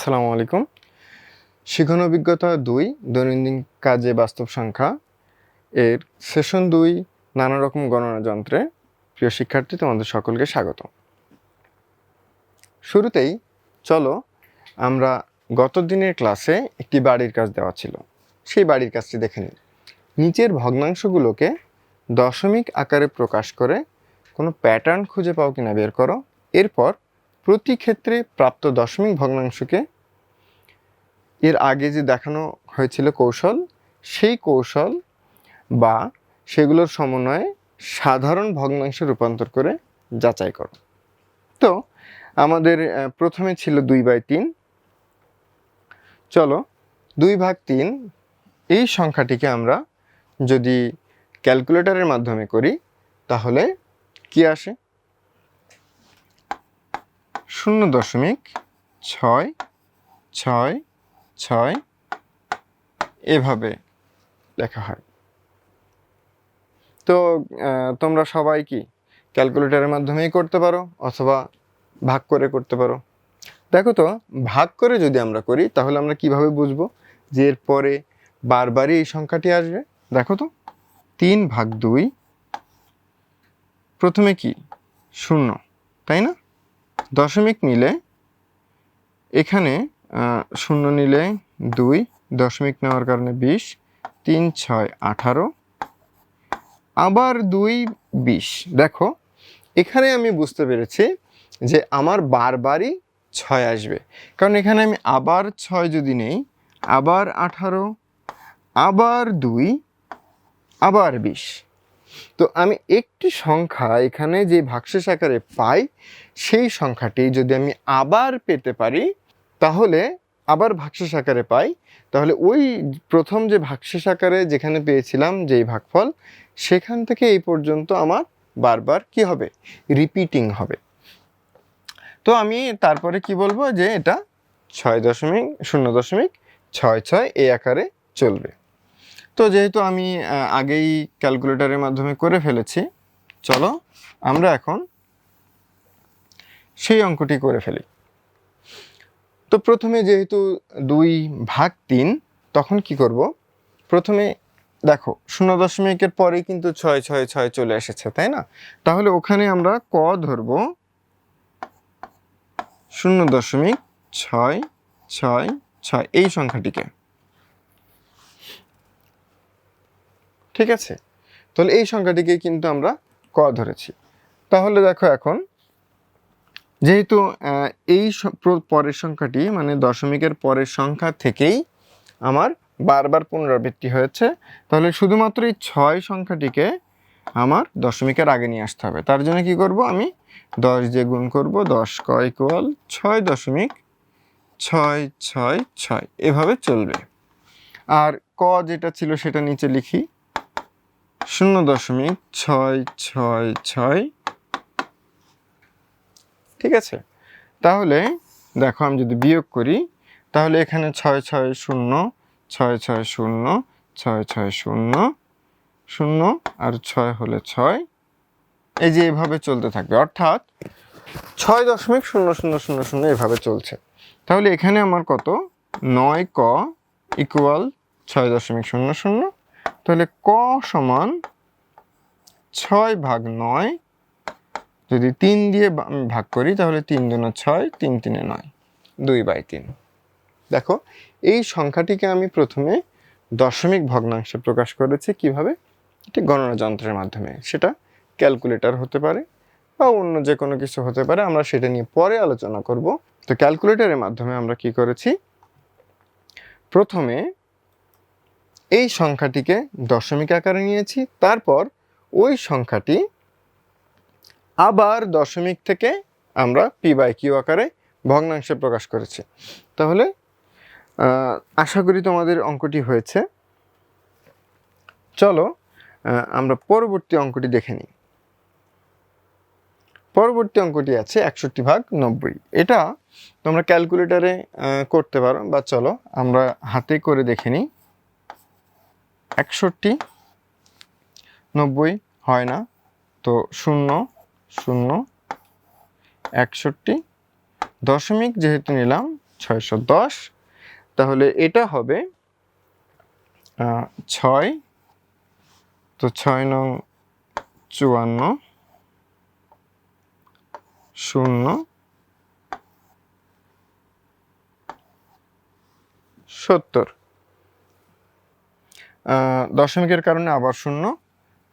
আসসালামু আলাইকুম। শিখন অভিজ্ঞতা দুই, দৈনন্দিন কাজে বাস্তব সংখ্যা। এর সেশন দুই, নানা রকম গণনা যন্ত্রে। প্রিয় শিক্ষার্থী, তোমাদের সকলকে স্বাগত। শুরুতেই চলো, আমরা গত দিনের ক্লাসে একটি বাড়ির কাজ দেওয়া ছিল। সেই বাড়ির কাজটি দেখে নিই। নিচের ভগ্নাংশগুলোকে দশমিক আকারে প্রকাশ করে কোনো প্যাটার্ন খুঁজে পাও কিনা বের করো। এরপর প্রতি ক্ষেত্রে প্রাপ্ত দশমিক ভগ্নাংশকে এর আগে যে দেখানো হয়েছিল কৌশল, সেই কৌশল বা সেগুলোর সমন্বয়ে সাধারণ ভগ্নাংশে রূপান্তর করে যাচাই করো। তো আমাদের প্রথমে ছিল দুই বাই তিন। চলো দুই ভাগ তিন, এই সংখ্যাটিকে আমরা যদি ক্যালকুলেটরের মাধ্যমে করি, তাহলে কি আসে? শূন্য দশমিক ছয় ছয় ছয়, এভাবে লেখা হয়। তো তোমরা সবাই কি ক্যালকুলেটরের মাধ্যমেই করতে পারো অথবা ভাগ করে করতে পারো? দেখো তো, ভাগ করে যদি আমরা করি, তাহলে আমরা কীভাবে বুঝব যে এর পরে বারবারই এই সংখ্যাটি আসবে? দেখো তো, তিন ভাগ দুই, প্রথমে কি? শূন্য, তাই না? দশমিক নিলে এখানে শূন্য নিলে দুই, দশমিক নেওয়ার কারণে বিশ, তিন, ছয়, আঠারো, আবার দুই, বিশ। দেখো, এখানে আমি বুঝতে পেরেছি যে আমার বারবারই ছয় আসবে। কারণ এখানে আমি আবার ছয় যদি নেই, আবার আঠারো, আবার দুই, আবার বিশ। তো আমি একটি সংখ্যা এখানে যে ভাগশেষ আকারে পাই, সেই সংখ্যাটি যদি আমি আবার পেতে পারি, তাহলে আবার ভাগশেষ আকারে পাই। তাহলে ওই প্রথম যে ভাগশেষ আকারে যেখানে পেয়েছিলাম যেই ভাগফল, সেখান থেকে এই পর্যন্ত আমার বারবার কি হবে? রিপিটিং হবে। তো আমি তারপরে কি বলব? যে এটা ছয় দশমিক, শূন্য দশমিক ছয় ছয় এই আকারে চলবে। তো যেহেতু আমি আগেই ক্যালকুলেটরের মাধ্যমে করে ফেলেছি, চলো আমরা এখন সেই অঙ্কটি করে ফেলি। তো প্রথমে যেহেতু দুই ভাগ তিন, তখন কি করব? প্রথমে দেখো, শূন্য দশমিকের পরেই কিন্তু ছয় ছয় ছয় চলে এসেছে, তাই না? তাহলে ওখানে আমরা ক ধরবো? শূন্য দশমিক ছয় ছয় ছয়, এই সংখ্যাটিকে। ঠিক আছে? তাহলে এই সংখ্যাটিকে কিন্তু আমরা ক ধরেছি। তাহলে দেখো এখন, যেহেতু এই পরের সংখ্যাটি মানে দশমিকের পরের সংখ্যা থেকেই আমার বারবার পুনরাবৃত্তি হয়েছে, তাহলে শুধুমাত্র এই ছয় সংখ্যাটিকে আমার দশমিকের আগে নিয়ে আসতে হবে। তার জন্য কি করব আমি? দশ দিয়ে গুণ করব, দশ ক ইকুয়াল ছয় দশমিক ছয় ছয় ছয়। এভাবে চলবে। আর ক যেটা ছিল সেটা নিচে লিখি। শূন্য দশমিক ছয় ছয় ছয়। ঠিক আছে? তাহলে দেখো আমি যদি বিয়োগ করি, তাহলে এখানে ছয় ছয় শূন্য, ছয় ছয় শূন্য, ছয় ছয় শূন্য শূন্য আর ছয় হলে ছয়। এই যে এভাবে চলতে থাকবে, অর্থাৎ ছয় দশমিক শূন্য শূন্য শূন্য শূন্য এভাবে চলছে। তাহলে এখানে আমার কত? নয় ক ইকুয়াল ছয় দশমিক শূন্য শূন্য তাহলে ক সমান ছয় ভাগ নয়, যদি তিন দিয়ে ভাগ করি, তাহলে তিন দুনো ছয়, তিন তিনে নয়, দুই বাই তিন। দেখো, এই সংখ্যাটিকে আমি প্রথমে দশমিক ভগ্নাংশে প্রকাশ করেছি কীভাবে? একটি গণনা যন্ত্রের মাধ্যমে। সেটা ক্যালকুলেটর হতে পারে বা অন্য যে কোনো কিছু হতে পারে, আমরা সেটা নিয়ে পরে আলোচনা করব। তো ক্যালকুলেটরের মাধ্যমে আমরা কি করেছি? প্রথমে এই সংখ্যাটিকে দশমিক আকারে নিয়েছি, তারপর ওই সংখ্যাটি আবার দশমিক থেকে আমরা পি বাই কিউ আকারে ভগ্নাংশে প্রকাশ করেছি। তাহলে আশা করি তোমাদের অঙ্কটি হয়েছে। চলো আমরা পরবর্তী অঙ্কটি দেখে নিই। পরবর্তী অঙ্কটি আছে একষট্টি ভাগ নব্বই। এটা তোমরা ক্যালকুলেটারে করতে পারো, বা চলো আমরা হাতে করে দেখে নিই। একষট্টি, নব্বই হয় না। তো শূন্য শূন্য, একষট্টি। দশমিক যেহেতু নিলাম ছয়শো দশ, তাহলে এটা হবে ছয়। তো ছয় নং চুয়ান্ন, শূন্য, সত্তর। দশমিকের কারণে আবার শূন্য,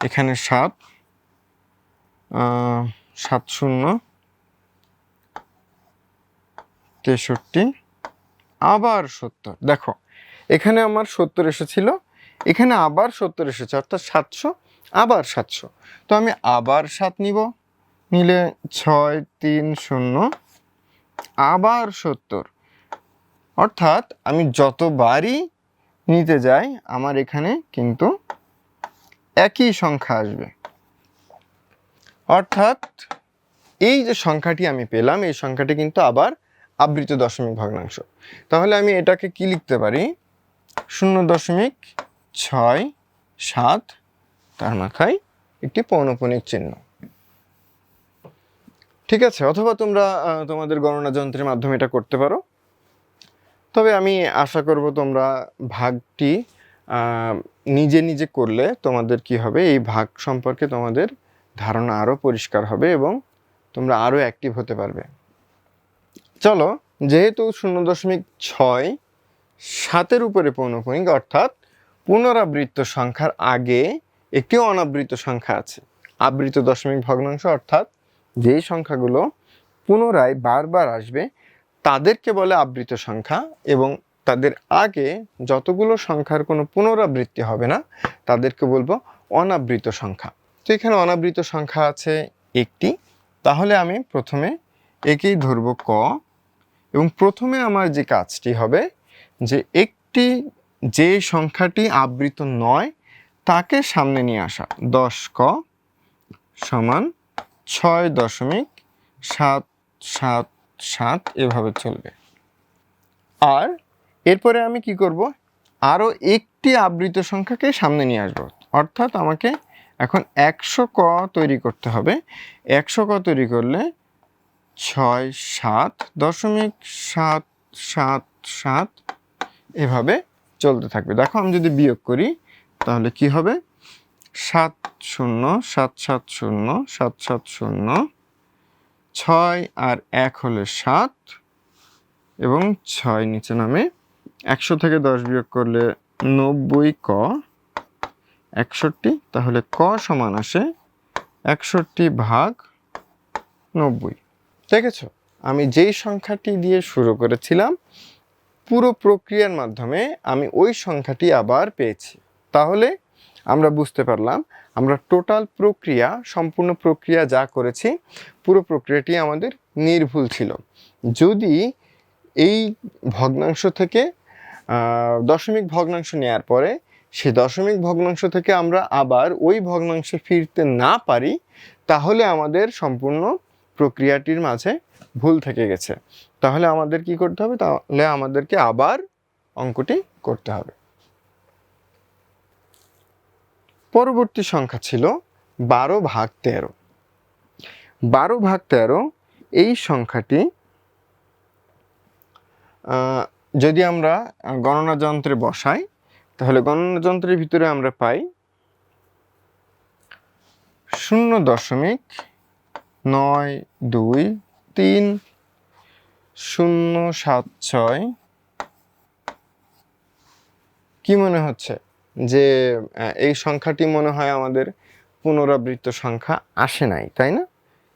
এখানে সাত সাত শূন্য, তেষট্টি, আবার সত্তর। দেখো, এখানে আমার সত্তর এসেছিল, এখানে আবার সত্তর এসেছে, অর্থাৎ সাতশো, আবার সাতশো। তো আমি আবার সাত নিব, নিলে ছয়, তিন, শূন্য, আবার সত্তর। অর্থাৎ আমি যতবারই নিতে যাই, আমার এখানে কিন্তু একই সংখ্যা আসবে। অর্থাৎ এই যে সংখ্যাটি আমি পেলাম, এই সংখ্যাটি কিন্তু আবার আবৃত দশমিক ভগ্নাংশ। তাহলে আমি এটাকে কি লিখতে পারি? শূন্য দশমিক ছয় সাত, তার মাথায় একটি পৌনপুনিক চিহ্ন। ঠিক আছে? অথবা তোমরা তোমাদের গণনা যন্ত্রের মাধ্যমে এটা করতে পারো। তবে আমি আশা করব তোমরা ভাগটি নিজে নিজে করলে তোমাদের কি হবে? এই ভাগ সম্পর্কে তোমাদের ধারণা আরও পরিষ্কার হবে এবং তোমরা আরও অ্যাক্টিভ হতে পারবে। চলো, যেহেতু শূন্য দশমিক ছয় সাতের উপরে পৌনপুনিক অর্থাৎ পুনরাবৃত্ত সংখ্যার আগে একটি অনাবৃত সংখ্যা আছে। আবৃত দশমিক ভগ্নাংশ, অর্থাৎ যেই সংখ্যাগুলো পুনরায় বারবার আসবে তাদেরকে বলে আবৃত সংখ্যা এবং তাদের আগে যতগুলো সংখ্যার কোনো পুনরাবৃত্তি হবে না, তাদেরকে বলব অনাবৃত সংখ্যা। তো এখানে অনাবৃত সংখ্যা আছে একটি। তাহলে আমি প্রথমে একেই ধরবো ক। এবং প্রথমে আমার যে কাজটি হবে যে একটি যে সংখ্যাটি আবৃত নয়, তাকে সামনে নিয়ে আসা। দশ ক সমান ছয় দশমিক সাত সাত সাত এভাবে চলবে। আর এরপরে আমি কি করব? আরও একটি আবৃত সংখ্যাকে সামনে নিয়ে আসব। অর্থাৎ আমাকে এখন একশো ক তৈরি করতে হবে। একশো ক তৈরি করলে ছয় সাত দশমিক সাত সাত সাত এভাবে চলতে থাকবে। দেখো আমি যদি বিয়োগ করি, তাহলে কি হবে? সাত শূন্য, সাত সাত শূন্য, সাত সাত শূন্য ছয় আর এক হলে সাত এবং ছয় নিচে নামে একশো থেকে দশ বিয়োগ করলে নব্বই ক। একষট্টি, তাহলে ক সমান আসে একষট্টি ভাগ নব্বই। দেখেছ? আমি যেই সংখ্যাটি দিয়ে শুরু করেছিলাম, পুরো প্রক্রিয়ার মাধ্যমে আমি ওই সংখ্যাটি আবার পেয়েছি। তাহলে আমরা বুঝতে পারলাম আমরা টোটাল প্রক্রিয়া, সম্পূর্ণ প্রক্রিয়া যা করেছি, পুরো প্রক্রিয়াটি আমাদের নির্ভুল ছিল। যদি এই ভগ্নাংশ থেকে দশমিক ভগ্নাংশ নেয়ার পরে সে দশমিক ভগ্নাংশ থেকে আমরা আবার ওই ভগ্নাংশে ফিরতে না পারি, তাহলে আমাদের সম্পূর্ণ প্রক্রিয়াটির মাঝে ভুল থেকে গেছে। তাহলে আমাদের কি করতে হবে? তাহলে আমাদেরকে আবার অঙ্কটি করতে হবে। পরবর্তী সংখ্যা ছিল বারো ভাগ তেরো। বারো ভাগ তেরো, এই সংখ্যাটি যদি আমরা গণনা যন্ত্রে বসাই, তাহলে গণনা যন্ত্রের ভিতরে আমরা পাই শূন্য দশমিক নয় দুই তিন শূন্য সাত ছয়। কি মনে হচ্ছে? যে এই সংখ্যাটি মনে হয় আমাদের পুনরাবৃত্ত সংখ্যা আসে নাই, তাই না?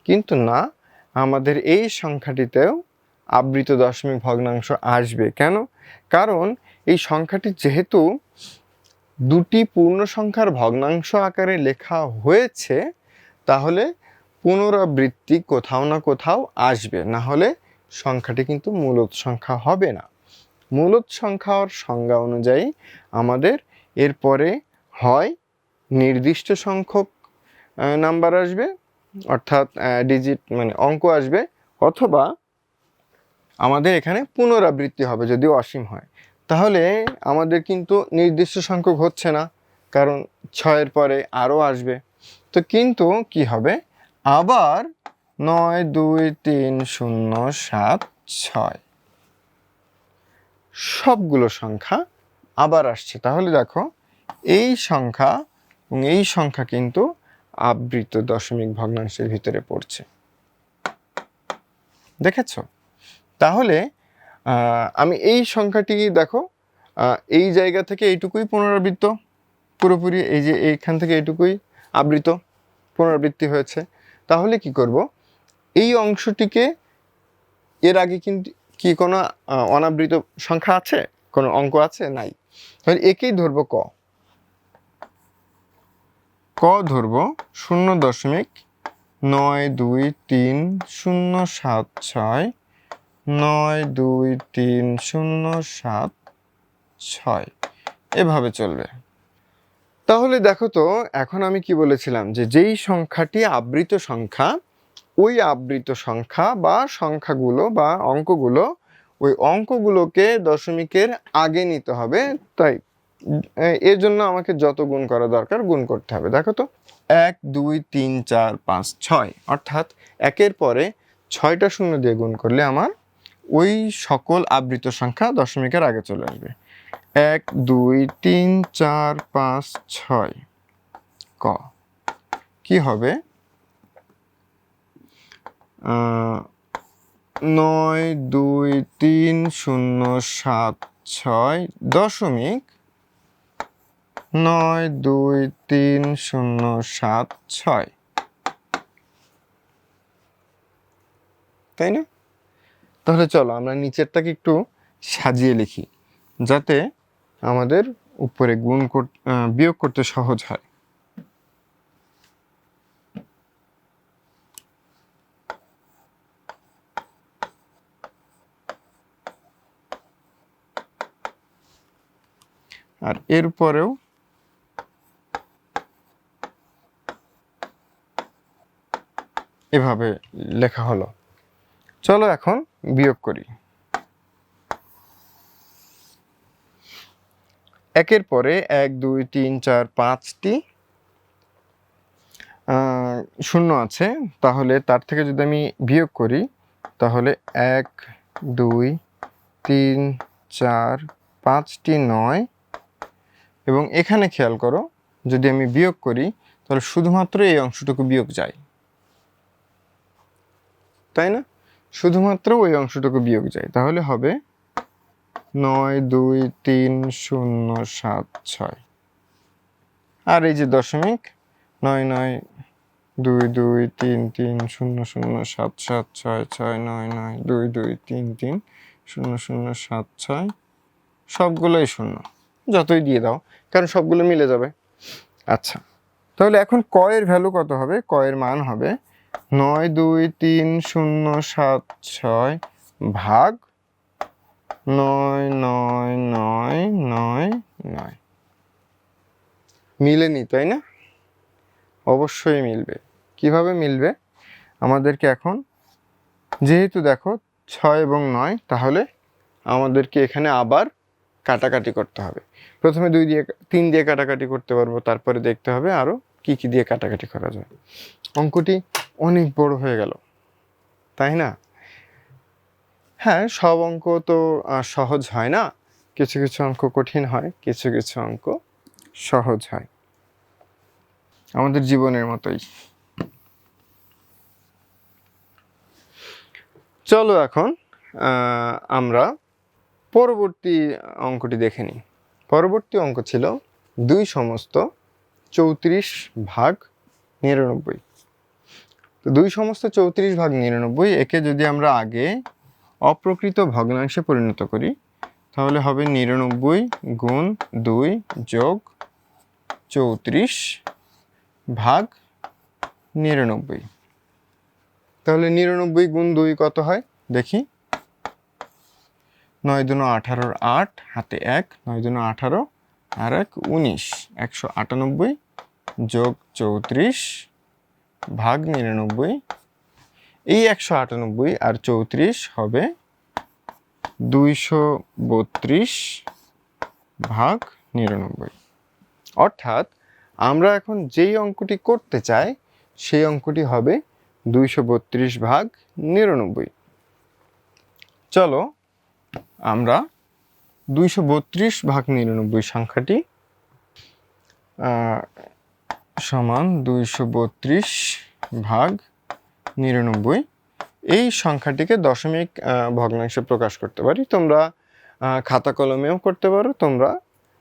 কিন্তু না, আমাদের এই সংখ্যাটিতেও আবৃত দশমিক ভগ্নাংশ আসবে। কেন? কারণ এই সংখ্যাটি যেহেতু দুটি পূর্ণ সংখ্যার ভগ্নাংশ আকারে লেখা হয়েছে, তাহলে পুনরাবৃত্তি কোথাও না কোথাও আসবে। না হলে সংখ্যাটি কিন্তু মূলত সংখ্যা হবে না। মূলত সংখ্যার সংজ্ঞা অনুযায়ী আমাদের এরপরে হয় নির্দিষ্ট সংখ্যক নাম্বার আসবে, অর্থাৎ ডিজিট মানে অঙ্ক আসবে, অথবা আমাদের এখানে পুনরাবৃত্তি হবে যদি অসীম হয়। তাহলে আমাদের কিন্তু নির্দিষ্ট সংখ্যক হচ্ছে না, কারণ ছয়ের পরে আরও আসবে। তো কিন্তু কি হবে? আবার নয়, দুই, তিন, শূন্য, সাত, ছয়। সবগুলো সংখ্যা আবার আসছে। তাহলে দেখো, এই সংখ্যা এবং এই সংখ্যা কিন্তু আবৃত দশমিক ভগ্নাংশের ভিতরে পড়ছে। দেখেছ? তাহলে আমি এই সংখ্যাটি দেখো এই জায়গা থেকে এইটুকুই পুনরাবৃত্ত। পুরোপুরি এই যে এইখান থেকে এইটুকুই আবৃত, পুনরাবৃত্তি হয়েছে। তাহলে কি করব? এই অংশটিকে এর আগে কিন্তু কি কোনো অনাবৃত সংখ্যা আছে? কোনো অঙ্ক আছে? নাই। তাহলে একেই ধরবো ক। ক ধরবো শূন্য দশমিক নয় দুই তিন শূন্য সাত ছয়, নয় দুই তিন শূন্য সাত ছয়। এভাবে চলবে। তাহলে দেখো তো, এখন আমি কি বলেছিলাম যে যেই সংখ্যাটি আবৃত সংখ্যা, ওই আবৃত সংখ্যা বা সংখ্যাগুলো বা অঙ্কগুলো ওই অঙ্কগুলোকে দশমিকের আগে নিতে হবে, তাই এর জন্য আমাকে যত গুণ করা দরকার গুণ করতে হবে। দেখো তো, এক, দুই, তিন, চার, পাঁচ, ছয়, অর্থাৎ একের পরে ছয়টা শূন্য দিয়ে গুণ করলে আমার ওই সকল আবৃত সংখ্যা দশমিকের আগে চলে আসবে। এক, দুই, তিন, চার, পাঁচ, ছয়, ক, কি হবে? নয় দুই তিন শূন্য সাত ছয় দশমিক নয় দুই তিন শূন্য সাত ছয়। তাই না? তাহলে চলো আমরা নিচেরটাকে একটু সাজিয়ে লিখি, যাতে আমাদের উপরে গুণ বিয়োগ করতে সহজ হয়। আর এর পরেও এভাবে লেখা হলো। চলো এখন বিয়োগ করি। একের পরে এক, দুই, তিন, চার, পাঁচটি শূন্য আছে। তাহলে তার থেকে যদি আমি বিয়োগ করি, তাহলে এক, দুই, তিন, চার, পাঁচটি নয় এবং এখানে খেয়াল করো, যদি আমি বিয়োগ করি, তাহলে শুধুমাত্র এই অংশটুকু বিয়োগ যায়। তাই না? শুধুমাত্র ওই অংশটুকু বিয়োগ যায়। তাহলে হবে নয়, দুই, তিন, শূন্য, সাত, ছয়। আর এই যে দশমিক, নয় নয়, দুই দুই, তিন তিন, শূন্য শূন্য, সাত সাত, ছয় ছয়, নয় নয়, দুই দুই, তিন তিন, শূন্য শূন্য, সাত, ছয়, সবগুলোই শূন্য। যতই দিয়ে দাও, কারণ সবগুলো মিলে যাবে। আচ্ছা তাহলে এখন কয়ের ভ্যালু কত হবে? কয়ের মান হবে নয় দুই তিন শূন্য সাত ছয় ভাগ নয় নয় নয় নয় নয়। মিলেনি তাই না? অবশ্যই মিলবে। কীভাবে মিলবে? আমাদেরকে এখন যেহেতু দেখো ছয় এবং নয়, তাহলে আমাদেরকে এখানে আবার কাটাকাটি করতে হবে। প্রথমে দুই দিয়ে, তিন দিয়ে কাটাকাটি করতে পারব, তারপরে দেখতে হবে আরও কি কি দিয়ে কাটাকাটি করা যায়। অঙ্কটি অনেক বড় হয়ে গেল, তাই না? হ্যাঁ সব অঙ্ক তো সহজ হয় না। কিছু কিছু অঙ্ক কঠিন হয়, কিছু কিছু অঙ্ক সহজ হয়। আমাদের জীবনের মতোই। চলো এখন আমরা পরবর্তী অঙ্কটি দেখে নিই। পরবর্তী অঙ্ক ছিল দুই সমস্ত চৌত্রিশ ভাগ নিরানব্বই। তো দুই সমস্ত চৌত্রিশ ভাগ নিরানব্বই একে যদি আমরা আগে অপ্রকৃত ভগ্নাংশে পরিণত করি, তাহলে হবে নিরানব্বই গুণ দুই যোগ চৌত্রিশ ভাগ নিরানব্বই। তাহলে নিরানব্বই গুণ দুই কত হয়? দেখি। নয় দুনো আঠারোর আট, হাতে এক, নয় দুনো আঠারো আর এক উনিশ, একশো আটানব্বই যোগ চৌত্রিশ ভাগ নিরানব্বই। এই একশো আটানব্বই আর চৌত্রিশ হবে দুইশো বত্রিশ ভাগ নিরানব্বই। অর্থাৎ আমরা এখন যেই অঙ্কটি করতে চাই, সেই অঙ্কটি হবে দুইশো বত্রিশ ভাগ নিরানব্বই। চলো আমরা দুইশো বত্রিশ ভাগ নিরানব্বই সংখ্যাটি সমান দুইশো বত্রিশ ভাগ নিরানব্বই। এই সংখ্যাটিকে দশমিক ভগ্নাংশে প্রকাশ করতে পারি। তোমরা খাতা কলমেও করতে পারো, তোমরা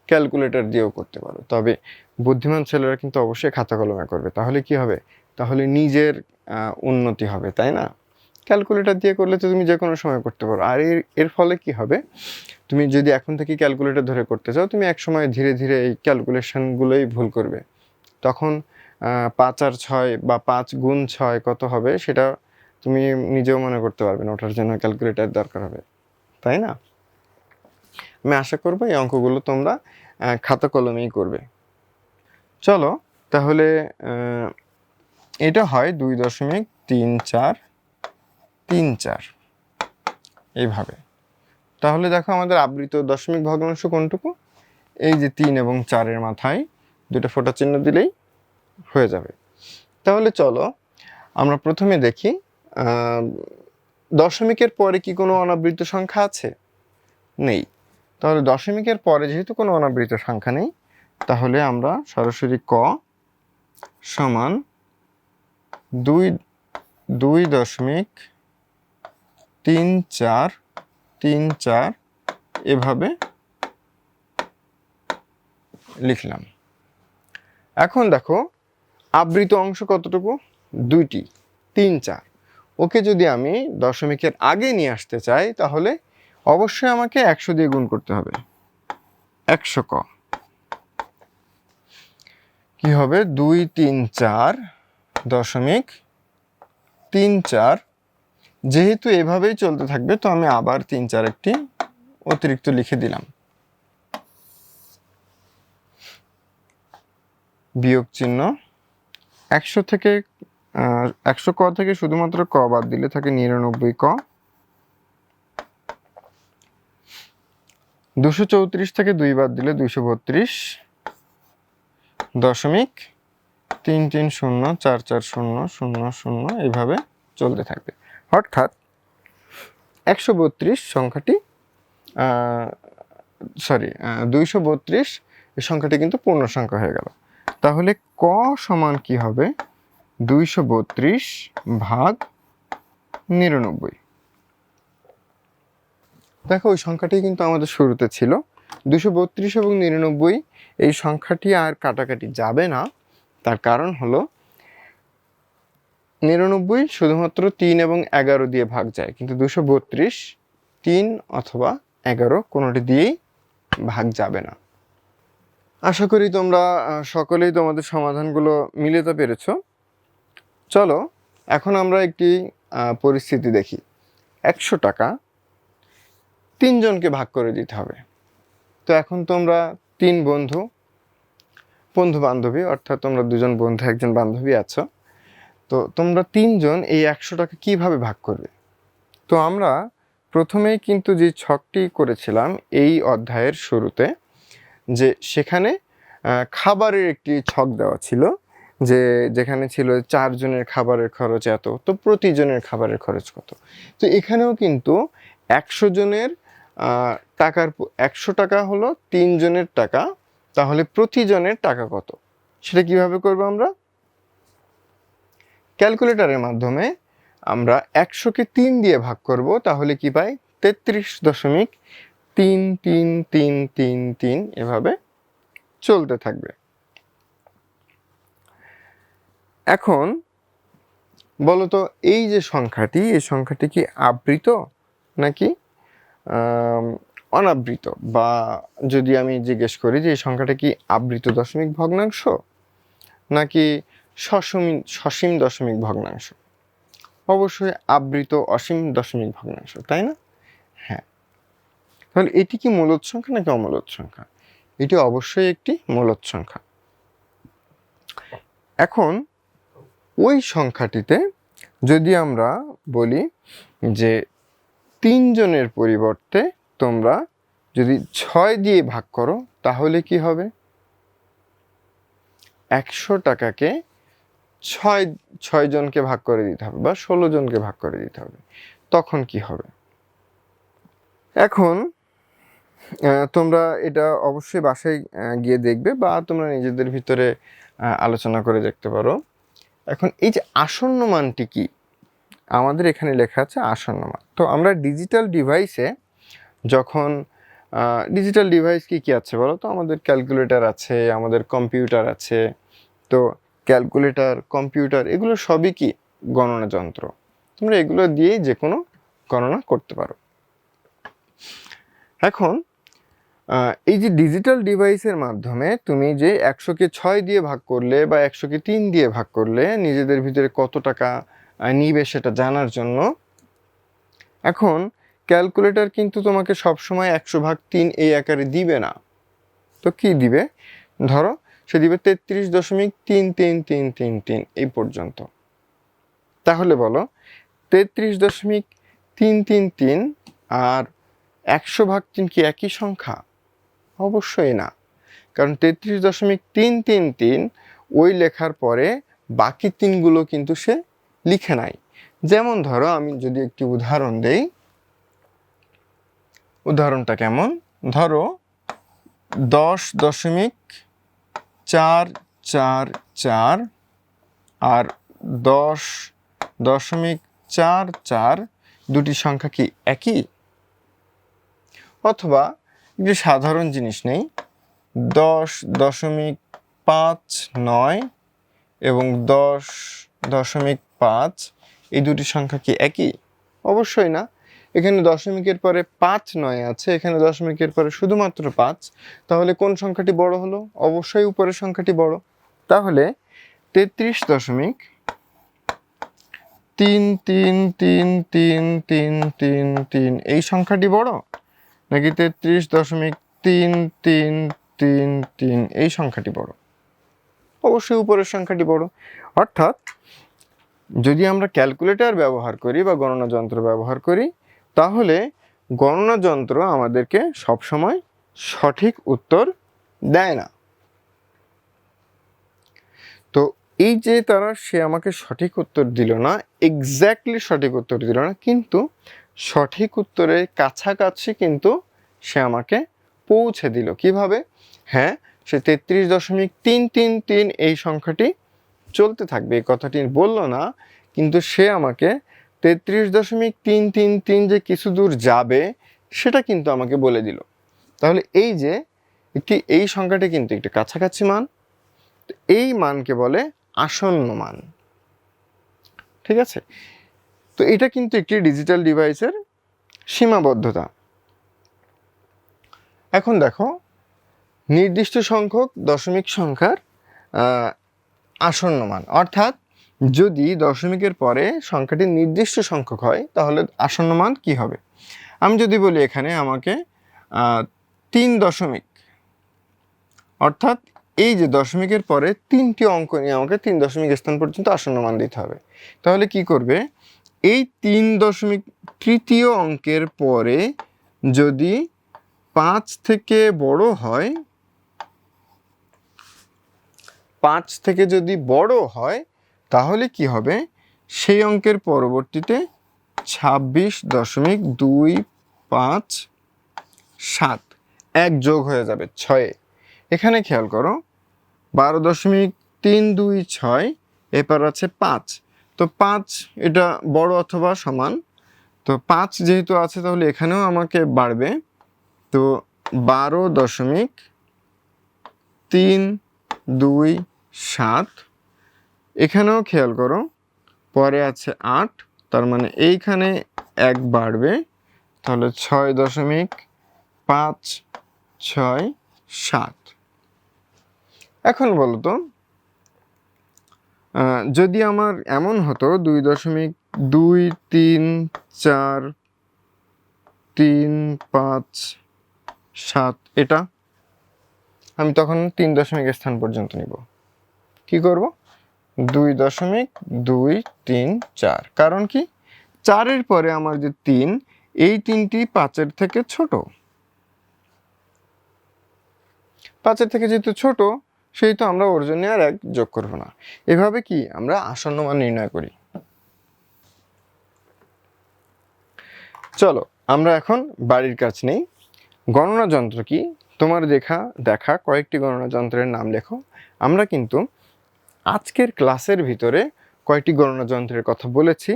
ক্যালকুলেটর দিয়েও করতে পারো। তবে বুদ্ধিমান ছেলেরা কিন্তু অবশ্যই খাতা কলমে করবে। তাহলে কি হবে? তাহলে নিজের উন্নতি হবে, তাই না? ক্যালকুলেটর দিয়ে করলে তো তুমি যে কোনো সময় করতে পারো। আর এর এর ফলে কি হবে? তুমি যদি এখন থেকে ক্যালকুলেটর ধরে করতে চাও, তুমি এক সময় ধীরে ধীরে এই ক্যালকুলেশনগুলোই ভুল করবে। তখন পাঁচ আর ছয় বা পাঁচ গুণ ছয় কত হবে সেটা তুমি নিজেও মনে করতে পারবে না, ওটার জন্য ক্যালকুলেটর দরকার হবে। তাই না? আমি আশা করব এই অঙ্কগুলো তোমরা খাতা কলমেই করবে। চলো, তাহলে এটা হয় দুই দশমিক তিন চার তিন চার এইভাবে। তাহলে দেখো আমাদের আবৃত দশমিক ভগ্নাংশ কোনটুকু? এই যে তিন এবং চারের মাথায় দুটো ফোঁটা চিহ্ন দিলেই হয়ে যাবে। তাহলে চলো, আমরা প্রথমে দেখি দশমিকের পরে কি কোনো অনাবৃত সংখ্যা আছে? নেই। তাহলে দশমিকের পরে যেহেতু কোনো অনাবৃত সংখ্যা নেই, তাহলে আমরা সরাসরি ক সমান দুই দুই দশমিক তিন চার তিন চার, এভাবে লিখলাম। এখন দেখো, আবৃত অংশ কতটুকু? দুইটি, তিন চার। ওকে যদি আমি দশমিকের আগে নিয়ে আসতে চাই, তাহলে অবশ্যই আমাকে একশো দিয়ে গুণ করতে হবে। একশো ক। কি হবে? দুই, তিন, চার, দশমিক তিন চার যেহেতু এভাবেই চলতে থাকবে, তো আমি আবার তিন চার একটি অতিরিক্ত লিখে দিলাম। বিয়োগ চিহ্ন, একশো থেকে একশো ক থেকে শুধুমাত্র ক বাদ দিলে থাকে নিরানব্বই ক। দুশো চৌত্রিশ থেকে দুই বাদ দিলে দুইশো বত্রিশ। দশমিক তিন তিন শূন্য চার চার শূন্য শূন্য শূন্য এইভাবে চলতে থাকবে। অর্থাৎ একশো বত্রিশ সংখ্যাটি সরি দুইশো বত্রিশ এই সংখ্যাটি কিন্তু পূর্ণ সংখ্যা হয়ে গেল। তাহলে ক সমান কি হবে? দুইশো বত্রিশ ভাগ নিরানব্বই। দেখো, ওই সংখ্যাটি কিন্তু আমাদের শুরুতে ছিল। দুশো বত্রিশ এবং নিরানব্বই, এই সংখ্যাটি আর কাটাকাটি যাবে না। তার কারণ হলো নিরানব্বই শুধুমাত্র তিন এবং এগারো দিয়ে ভাগ যায়, কিন্তু দুশো বত্রিশ তিন অথবা এগারো কোনোটি দিয়েই ভাগ যাবে না। আশা করি তোমরা সকলেই তোমাদের সমাধানগুলো মিলাতে পেরেছ। চলো, এখন আমরা একটি পরিস্থিতি দেখি। একশো টাকা, তিনজনকে ভাগ করে দিতে হবে। তো এখন তোমরা তিন বন্ধু বন্ধু বান্ধবী, অর্থাৎ তোমরা দুজন বন্ধু, একজন বান্ধবী আছো। তো তোমরা তিনজন এই একশো টাকা কীভাবে ভাগ করবে? তো আমরা প্রথমেই কিন্তু যে ছকটি করেছিলাম এই অধ্যায়ের শুরুতে, যে সেখানে খাবারের একটি ছক দেওয়া ছিল, যে যেখানে ছিল চারজনের খাবারের খরচ এত, তো প্রতিজনের খাবারের খরচ কত। তো এখানেও কিন্তু একশো জনের টাকার একশো টাকা হলো তিনজনের টাকা, তাহলে প্রতিজনের টাকা কত? সেটা কীভাবে করব আমরা? ক্যালকুলেটরের মাধ্যমে আমরা একশোকে তিন দিয়ে ভাগ করব, তাহলে কি পাই? তেত্রিশ দশমিক তিন তিন তিন তিন তিন এভাবে চলতে থাকবে। এখন বলতো এই যে সংখ্যাটি, এই সংখ্যাটি কি আবৃত নাকি অনাবৃত? বা যদি আমি জিজ্ঞেস করি যে এই সংখ্যাটা কি আবৃত দশমিক ভগ্নাংশ নাকি সসীম সসীম দশমিক ভগ্নাংশ। অবশ্যই আবৃত অসীম দশমিক ভগ্নাংশ, তাই না? হ্যাঁ। তাহলে এটি কি মূলদ সংখ্যা নাকি অমূলদ সংখ্যা? এটি অবশ্যই একটি মূলদ সংখ্যা। এখন, ওই সংখ্যাটিতে যদি আমরা বলি যে তিনজনের পরিবর্তে তোমরা যদি ছয় দিয়ে ভাগ করো, তাহলে কি হবে? একশো টাকাকে ছয় ছয় জনকে ভাগ করে দিতে হবে বা ষোলো জনকে ভাগ করে দিতে হবে। তখন কি হবে? এখন তোমরা এটা অবশ্যই বাসায় গিয়ে দেখবে বা তোমরা নিজেদের ভিতরে আলোচনা করে দেখতে পারো। এখন এই যে আসন্ন মানটি কি? আমাদের এখানে লেখা আছে আসন্ন মান। তো আমরা ডিজিটাল ডিভাইসে যখন ডিজিটাল ডিভাইস কি কি আছে বলো তো? আমাদের ক্যালকুলেটার আছে, আমাদের কম্পিউটার আছে। তো ক্যালকুলেটর, কম্পিউটার, এগুলো সবই কি গণনা যন্ত্র? তোমরা এগুলো দিয়েই যে কোনো গণনা করতে পারো। এখন এই যে ডিজিটাল ডিভাইসের মাধ্যমে তুমি যে একশোকে ছয় দিয়ে ভাগ করলে বা একশোকে তিন দিয়ে ভাগ করলে নিজেদের ভিতরে কত টাকা নিবে সেটা জানার জন্য, এখন ক্যালকুলেটর কিন্তু তোমাকে সবসময় একশো ভাগ তিন এই আকারে দিবে না। তো কি দিবে? ধরো সে দিবে তেত্রিশ দশমিক তিন তিন তিন তিন তিন এই পর্যন্ত। তাহলে বলো, তেত্রিশ দশমিক তিন তিন তিন আর একশো ভাগ তিন কি একই সংখ্যা? অবশ্যই না। কারণ তেত্রিশ দশমিক তিন তিন তিন ওই লেখার পরে বাকি তিনগুলো কিন্তু সে লিখে নাই। যেমন ধরো, আমি যদি একটি উদাহরণ দেই, উদাহরণটা কেমন? ধরো, দশ দশমিক চার চার চার আর দশ, দশমিক চার চার, দুটি সংখ্যা কি একই? অথবা যে সাধারণ জিনিস নেই, দশ দশমিক পাঁচ নয় এবং দশ দশমিক পাঁচ, এই দুটি সংখ্যা কি একই? অবশ্যই না। এখানে দশমিকের পরে পাঁচ নয় আছে, এখানে দশমিকের পরে শুধুমাত্র পাঁচ। তাহলে কোন সংখ্যাটি বড় হলো? অবশ্যই উপরের সংখ্যাটি বড়। তাহলে তেত্রিশ দশমিক তিন তিন তিন তিন তিন তিন তিন, এই সংখ্যাটি বড়? নাকি তেত্রিশ দশমিক তিন তিন তিন তিন, এই সংখ্যাটি বড়? অবশ্যই উপরের সংখ্যাটি বড়। অর্থাৎ যদি আমরা ক্যালকুলেটর ব্যবহার করি বা গণনা যন্ত্র ব্যবহার করি তাহলে গণনা যন্ত্র আমাদেরকে সবসময় সঠিক উত্তর দেয় না। তো এই যে তারা সে আমাকে সঠিক উত্তর দিল না এক্স্যাক্টলি সঠিক উত্তর দিল না, কিন্তু সঠিক উত্তরের কাছাকাছি কিন্তু সে আমাকে পৌঁছে দিল। কীভাবে? হ্যাঁ সে তেত্রিশ দশমিক তিন তিন তিন এই সংখ্যাটি চলতে থাকবে। এই কথাটি বলল না, কিন্তু সে আমাকে তেত্রিশ দশমিক তিন তিন তিন যে কিছু দূর যাবে, সেটা কিন্তু আমাকে বলে দিল। তাহলে এই যে একটি এই সংখ্যাটি কিন্তু একটি কাছাকাছি মান এই মানকে বলে আসন্ন মান। ঠিক আছে? তো এটা কিন্তু একটি ডিজিটাল ডিভাইসের সীমাবদ্ধতা। এখন দেখো, নির্দিষ্ট সংখ্যক দশমিক সংখ্যার আসন্ন মান। অর্থাৎ যদি দশমিকের পরে সংখ্যাটি নির্দিষ্ট সংখ্যক হয়, তাহলে আসন্ন মান কী হবে? আমি যদি বলি এখানে আমাকে তিন দশমিক, অর্থাৎ এই যে দশমিকের পরে তিনটি অঙ্ক নিয়ে আমাকে তিন দশমিক স্থান পর্যন্ত আসন্ন মান দিতে হবে। তাহলে কি করবে? এই তিন দশমিক তৃতীয় অঙ্কের পরে যদি পাঁচ থেকে বড় হয়, পাঁচ থেকে যদি বড় হয় তাহলে কি হবে? সেই অঙ্কের পরবর্তীতে ছাব্বিশ দশমিক দুই পাঁচ সাত এক যোগ হয়ে যাবে ছয়ে। এখানে খেয়াল করো, বারো দশমিক তিন দুই ছয়, এরপর আছে পাঁচ। তো পাঁচ এটা বড় অথবা সমান? তো পাঁচ যেহেতু আছে তাহলে এখানেও আমাকে বাড়বে। তো বারো দশমিক তিন দুই সাত এখানেও খেয়াল করো, পরে আছে আট, তার মানে এইখানে এক বাড়বে, তাহলে ছয় দশমিক পাঁচ ছয় সাত। এখন বলো তো যদি আমার এমন হতো, দুই দশমিক দুই তিন চার তিন পাঁচ সাত এটা, আমি তখন তিন দশমিক স্থান পর্যন্ত নিব। কি করব? দুই দশমিক দুই তিন চার। কারণ কি? চারের পরে আমার যে তিন, এই তিনটি পাঁচের থেকে ছোট। পাঁচের থেকে যেহেতু ছোট সেই তো আমরা ওর জন্য আর এক যোগ করব না। এভাবে কি আমরা আসন্ন মান নির্ণয় করি? চলো, আমরা এখন বাড়ির কাজ নেই। গণনা যন্ত্র কি? তোমার দেখা দেখা, কয়েকটি গণনা যন্ত্রের নাম লেখো। আমরা কিন্তু আজকের ক্লাসের ভিতরে কয়েকটি গণনা যন্ত্রের কথা বলেছি।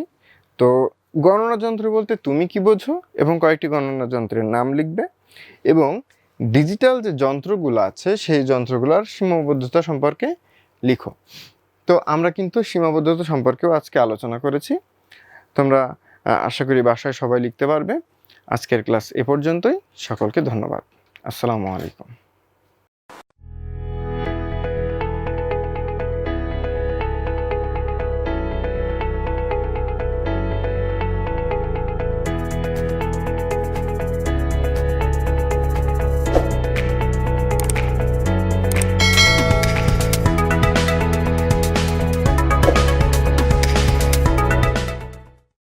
তো গণনা যন্ত্র বলতে তুমি কি বোঝো এবং কয়েকটি গণনা যন্ত্রের নাম লিখবে? এবং ডিজিটাল যে যন্ত্রগুলো আছে, সেই যন্ত্রগুলোর সীমাবদ্ধতা সম্পর্কে লিখো। তো আমরা কিন্তু সীমাবদ্ধতা সম্পর্কেও আজকে আলোচনা করেছি। তোমরা আশা করি বাসায় সবাই লিখতে পারবে। আজকের ক্লাস এ পর্যন্তই। সকলকে ধন্যবাদ। আসসালামু আলাইকুম।